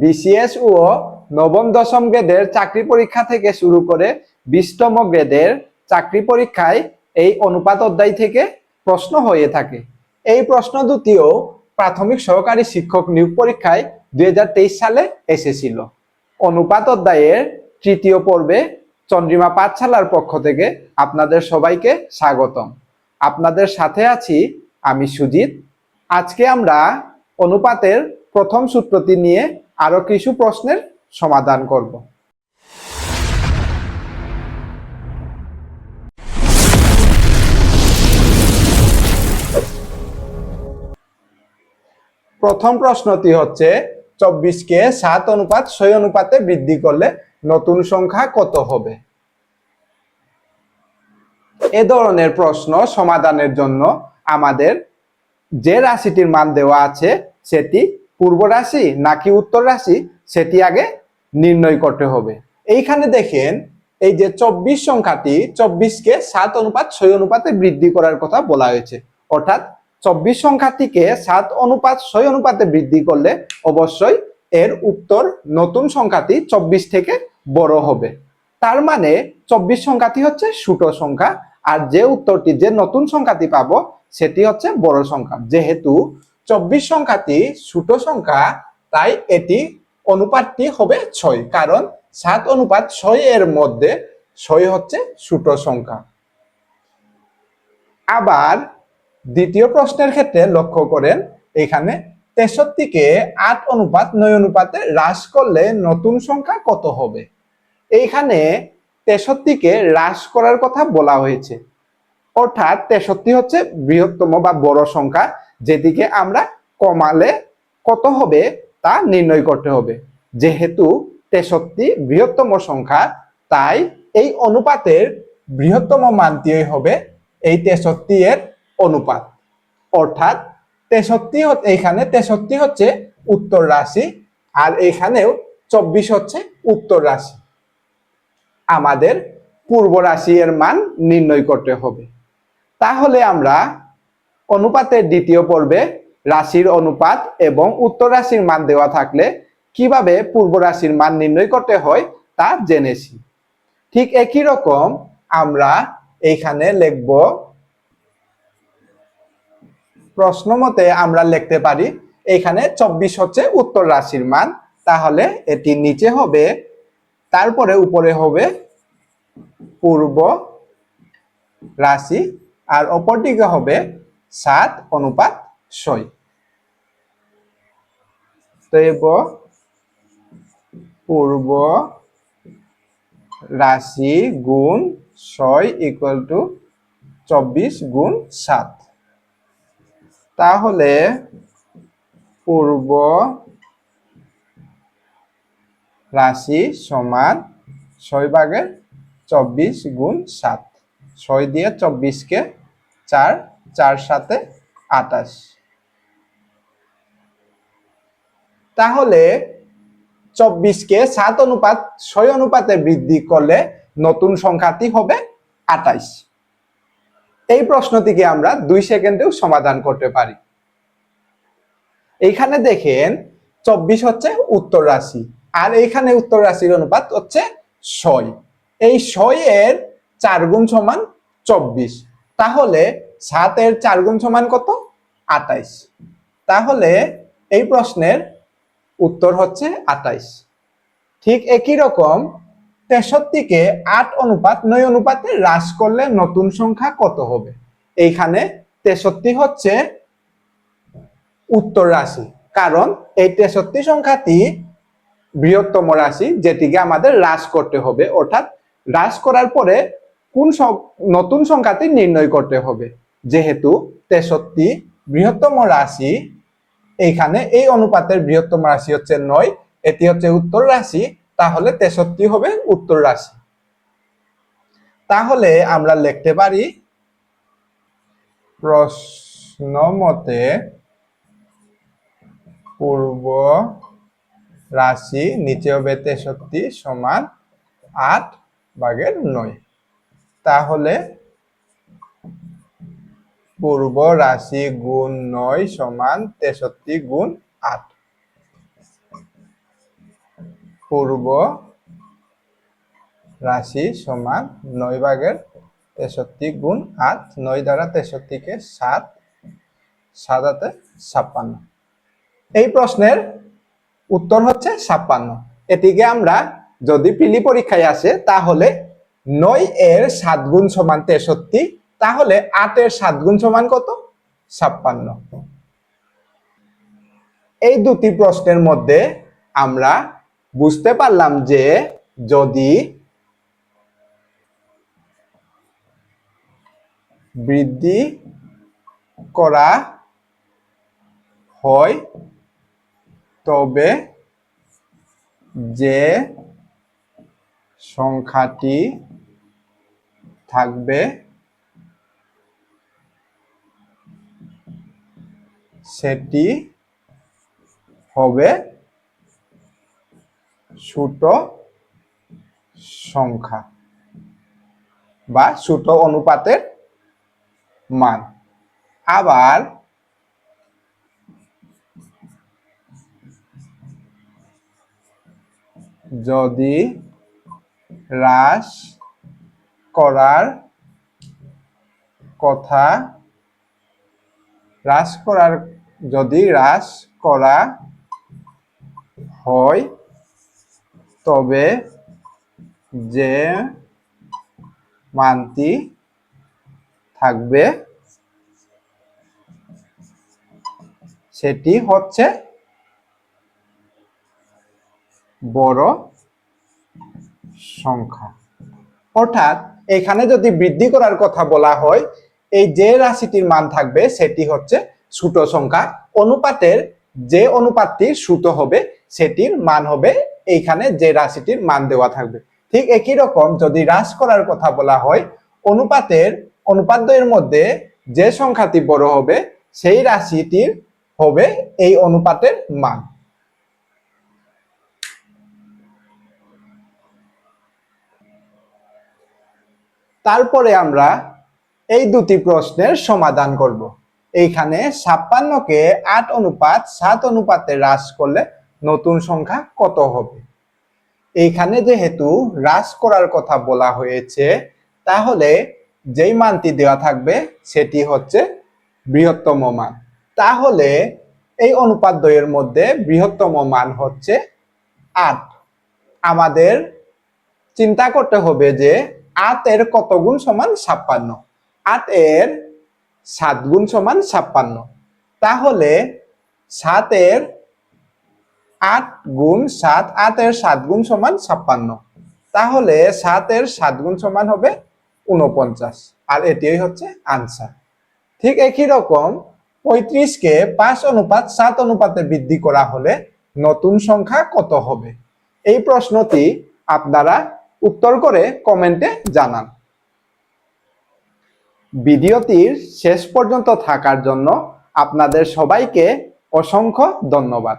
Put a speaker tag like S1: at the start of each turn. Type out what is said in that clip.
S1: BCS ও নবম দশম গ্রেডের চাকরি পরীক্ষা থেকে শুরু করে বিশতম গ্রেডের চাকরি পরীক্ষায় এই অনুপাত অধ্যায় থেকে প্রশ্ন হয়ে থাকে। এই প্রশ্ন দুটিও প্রাথমিক সহকারী শিক্ষক নিয়োগ পরীক্ষায় দুই হাজার তেইশ সালে এসেছিল। অনুপাত অধ্যায়ের তৃতীয় পর্বে চন্দ্রিমা পাঠশালার পক্ষ থেকে আপনাদের সবাইকে স্বাগতম। আপনাদের সাথে আছি আমি সুজিত। আজকে আমরা অনুপাতের প্রথম সূত্রটি নিয়ে আরও কিছু প্রশ্নের সমাধান করব। প্রথম প্রশ্নটি হচ্ছে, চব্বিশকে সাত অনুপাত, ছয় অনুপাতে বৃদ্ধি করলে নতুন সংখ্যা কত হবে? এ ধরনের প্রশ্ন সমাধানের জন্য আমাদের যে রাশিটির মান দেওয়া আছে, সেটি পূর্ব রাশি নাকি উত্তর রাশি, সেটি আগে নির্ণয় করতে হবে। এইখানে দেখেন, এই যে চব্বিশ সংখ্যাটি, চব্বিশকে সাত অনুপাত, ছয় অনুপাতে বৃদ্ধি করার কথা বলা হয়েছে। অর্থাৎ চব্বিশ সংখ্যাটিকে সাত অনুপাত, ছয় অনুপাতে বৃদ্ধি করলে অবশ্যই এর উত্তর নতুন সংখ্যাটি চব্বিশ থেকে বড় হবে। তার মানে চব্বিশ সংখ্যাটি হচ্ছে ছোট সংখ্যা, আর যে উত্তরটি, যে নতুন সংখ্যাটি পাবো, সেটি হচ্ছে বড় সংখ্যা। যেহেতু চব্বিশ সংখ্যাটি ছোট সংখ্যা, তাই এটি অনুপাতটি হবে ছয়, কারণ সাত অনুপাত ছয় এর মধ্যে ছয় হচ্ছে ছোট সংখ্যা। আবার দ্বিতীয় প্রশ্নের ক্ষেত্রে লক্ষ্য করেন, এখানে তেষট্টিকে আট অনুপাত, নয় অনুপাতে হ্রাস করলে নতুন সংখ্যা কত হবে? এইখানে তেষট্টিকে হ্রাস করার কথা বলা হয়েছে। অর্থাৎ তেষট্টি হচ্ছে বৃহত্তম বা বড় সংখ্যা যেদিকে আমরা কমালে কত হবে তা নির্ণয় করতে হবে। যেহেতু তেষট্টি বৃহত্তম সংখ্যা, তাই এই অনুপাতের বৃহত্তম মানটি হবে এই তেষট্টি এর অনুপাত। অর্থাৎ তেষট্টি এইখানে তেষট্টি হচ্ছে উত্তর রাশি আর এখানেও চব্বিশ হচ্ছে উত্তর রাশি। আমাদের পূর্ব রাশি এর মান নির্ণয় করতে হবে। তাহলে আমরা অনুপাতের দ্বিতীয় পর্বে রাশির অনুপাত এবং উত্তর রাশির মান দেওয়া থাকলে কীভাবে পূর্ব রাশির মান নির্ণয় করতে হয় তা জেনেছি। ঠিক একই রকম আমরা এইখানে লিখব প্রশ্ন মতে আমরা লিখতে পারি, এখানে চব্বিশ হচ্ছে উত্তর রাশির মান, তাহলে এটি নিচে হবে, তারপরে উপরে হবে পূর্ব রাশি, আর অপরদিকে হবে সাত অনুপাত ছয়। তৈব পূর্ব রাশি গুণ ছয় ইকুয়াল টু চব্বিশ গুণ সাত। তাহলে পূর্ব রাশি সমান ছয় ভাগের চব্বিশ গুণ সাত। ছয় দিয়ে চব্বিশকে চার চার সাথে আটাশ। তাহলে চব্বিশকে সাত অনুপাত, ছয় অনুপাতে বৃদ্ধি করলে নতুন সংখ্যাটি হবে আটাইশ। এই প্রশ্নটিকে আমরা দুই সেকেন্ডেও সমাধান করতে পারি। এইখানে দেখেন চব্বিশ হচ্ছে উত্তর রাশি, আর এইখানে উত্তর রাশির অনুপাত হচ্ছে ছয়। এই ছয় এর চার গুণ সমান চব্বিশ। তাহলে সাতের চার গুণ সমান কত? আটাইশ তাহলে এই প্রশ্নের উত্তর হচ্ছে আটাইশ ঠিক একই রকম তেষট্টিকে আট অনুপাত নয় অনুপাতে হ্রাস করলে নতুন সংখ্যা কত হবে? এইখানে তেষট্টি হচ্ছে উত্তর রাশি। কারণ এই তেষট্টি সংখ্যাটি বৃহত্তম রাশি যেটিকে আমাদের হ্রাস করতে হবে। অর্থাৎ হ্রাস করার পরে কোন নতুন সংখ্যাটি নির্ণয় করতে হবে। যেহেতু তেষট্টি বৃহত্তম রাশি, এইখানে এই অনুপাতের বৃহত্তম রাশি হচ্ছে নয়, এটি হচ্ছে উত্তর রাশি, তাহলে তেষট্টি হবে উত্তর রাশি। তাহলে আমরা লিখতে পারি, প্রশ্ন মতে পূর্ব রাশি নিচে হবে তেষট্টি সমান আট ভাগের নয়। তাহলে পূর্ব রাশি গুণ নয় সমান তেষট্টি গুণ আট। পূর্ব রাশি সমান নয় ভাগের তেষট্টি গুণ আট, নয় দ্বারা তেষট্টিকে সাত হাতে ছাপ্পান্ন। এই প্রশ্নের উত্তর হচ্ছে ছাপ্পান্ন। এটিকে আমরা যদি পিলি পরীক্ষায় আসে, তাহলে নয় এর সাত গুণ সমান তেষট্টি তাহলে আটের সাত গুণ সমান কত? ছাপ্পান্ন। এই দুটি প্রশ্নের মধ্যে আমরা বুঝতে পারলাম যে যদি বৃদ্ধি করা হয়, তবে যে সংখ্যাটি থাকবে সেটি হবে ছোট সংখ্যা বা ছোট অনুপাতের মান। আবার যদি হ্রাস করার কথা হ্রাস করার, যদি হ্রাস করা হয়, তবে যে মানটি থাকবে সেটি হচ্ছে বড় সংখ্যা। অর্থাৎ এখানে যদি বৃদ্ধি করার কথা বলা হয় এই যে রাশিটির মান থাকবে সেটি হচ্ছে ছোট সংখ্যা। অনুপাতের যে অনুপাতটি ছোট হবে, সেটির মান হবে এইখানে যে রাশিটির মান দেওয়া থাকবে। ঠিক একই রকম যদি হ্রাস করার কথা বলা হয়, অনুপাতের অনুপাদ্যের মধ্যে যে সংখ্যাটি বড় হবে, সেই রাশিটির হবে এই অনুপাতের মান। তারপরে আমরা এই দুটি প্রশ্নের সমাধান করব। এইখানে ছাপ্পান্নকে আট অনুপাত, সাত অনুপাতে হ্রাস করলে নতুন সংখ্যা কত হবে? এইখানে যেহেতু হ্রাস করার কথা বলা হয়েছে, তাহলে যেই মানটি দেওয়া থাকবে সেটি হচ্ছে বৃহত্তম মান। তাহলে এই অনুপাত দ্বয়ের মধ্যে বৃহত্তম মান হচ্ছে আট। আমাদের চিন্তা করতে হবে যে আট এর কত গুণ সমান ছাপ্পান্ন? আট এর সাত গুণ সমান ছাপ্পান্ন। তাহলে সাতের আট গুণ সাত, আটের সাত গুণ সমান ছাপ্পান্ন। তাহলে সাতের সাত গুণ সমান হবে উনপঞ্চাশ আর এটিই হচ্ছে আনসার ঠিক একই রকম পঁয়ত্রিশকে পাঁচ অনুপাত, সাত অনুপাতে বৃদ্ধি করা হলে নতুন সংখ্যা কত হবে? এই প্রশ্নটি আপনারা উত্তর করে কমেন্টে জানান। ভিডিওটির শেষ পর্যন্ত থাকার জন্য আপনাদের সবাইকে অসংখ্য ধন্যবাদ।